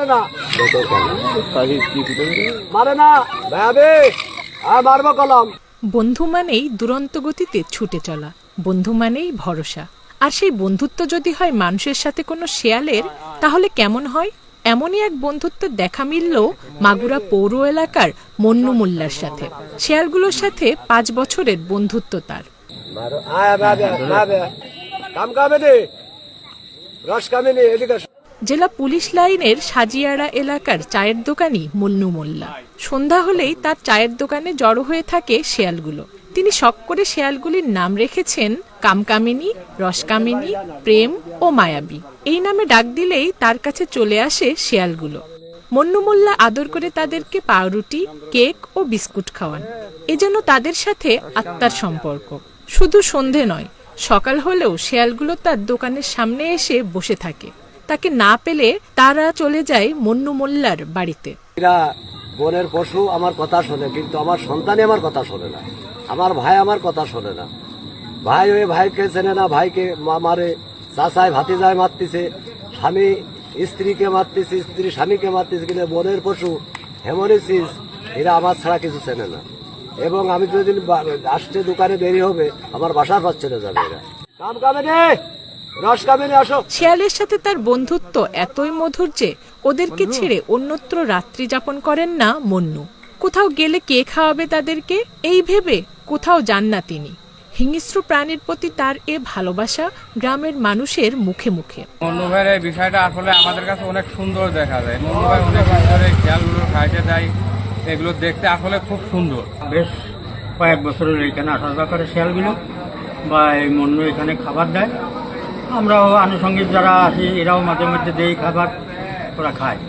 মারে না। মারে না। ভাবে আর মারবো কলম। বন্ধু মানেই দুরন্ত গতিতে ছুটে চলা বন্ধু মানেই ভরসা। আর সেই বন্ধুত্ব যদি হয় মানুষের সাথে কোনো শেয়ালের তাহলে কেমন হয়? এমনই এক বন্ধুত্বের দেখা মিলল মাগুরা পৌর এলাকার মন্নু মোল্লার সাথে। শেয়ালগুলোর সাথে পাঁচ বছরের বন্ধুত্ব তার। কাম কামে রস কামে এদিকে। জেলা পুলিশ লাইনের সাজিয়াড়া এলাকার চায়ের দোকানি মুন্নু মোল্লা। সন্ধ্যা হলেই তার চায়ের দোকানে জড়ো হয়ে থাকে শেয়ালগুলো। তিনি শখ করে শেয়ালগুলির নাম রেখেছেন কামকামিনী, রসকামিনী, প্রেম ও মায়াবী। এই নামে ডাক দিলেই তার কাছে চলে আসে শেয়ালগুলো। মন্নু মোল্লা আদর করে তাদেরকে পাউরুটি, কেক ও বিস্কুট খাওয়ান। এ যেন তাদের সাথে আত্মার সম্পর্ক। শুধু সন্ধে নয়, সকাল হলেও শেয়ালগুলো তার দোকানের সামনে এসে বসে থাকে। তাকে না পেলে তারা চলে যায় মন্নু মোল্লার বাড়িতে। এরা বনের পশু আমার কথা শোনে, কিন্তু আমার সন্তানই আমার কথা শোনে না। আমার ভাই আমার কথা শোনে না। ভাই ওই ভাইকে চেনে না, ভাইকে মারে চাচায় ভাতিজায় মারতেছে, স্বামী স্ত্রীকে মারতেছে, স্ত্রী স্বামীকে মারতেছে, কিন্তু বনের পশু হেমোরিসিস এরা আমার ছাড়া কিছু চেনে না। এবং আমি যদি আসতে দোকানে দেরি হবে, আমার বাসার পর চলে যাবে এরা। কাম কামে নে রস কামে নে আসো শেয়ালের সাথে তার বন্ধুত্ব এতই মধুর যে ওদেরকে ছেড়ে অন্যত্র রাত্রি যাপন করেন না মন্নু। কোথাও গেলে কে খাওয়াবে তাদেরকে? এই ভেবে কোথাও যান না তিনি। হিংস্র প্রাণীর প্রতি তার এ ভালোবাসা গ্রামের মানুষের মুখে মুখে। মন্নু ভাইয়ের এই বিষয়টা আসলে আমাদের কাছে অনেক সুন্দর দেখা যায়। মন্নু ভাই অনেক সুন্দর এই খেয়ালগুলো খাইতে দেয় এগুলো দেখতে আসলে খুব সুন্দর। বেশ কয়েক বছরের এখানে আসা যাওয়া করে শেয়ালগুলো বা এই মন্য এখানে খাবার দেয়। আমরাও আনুষঙ্গিক যারা আছি এরাও মাঝে মধ্যে দেই খাবার ওরা খায়।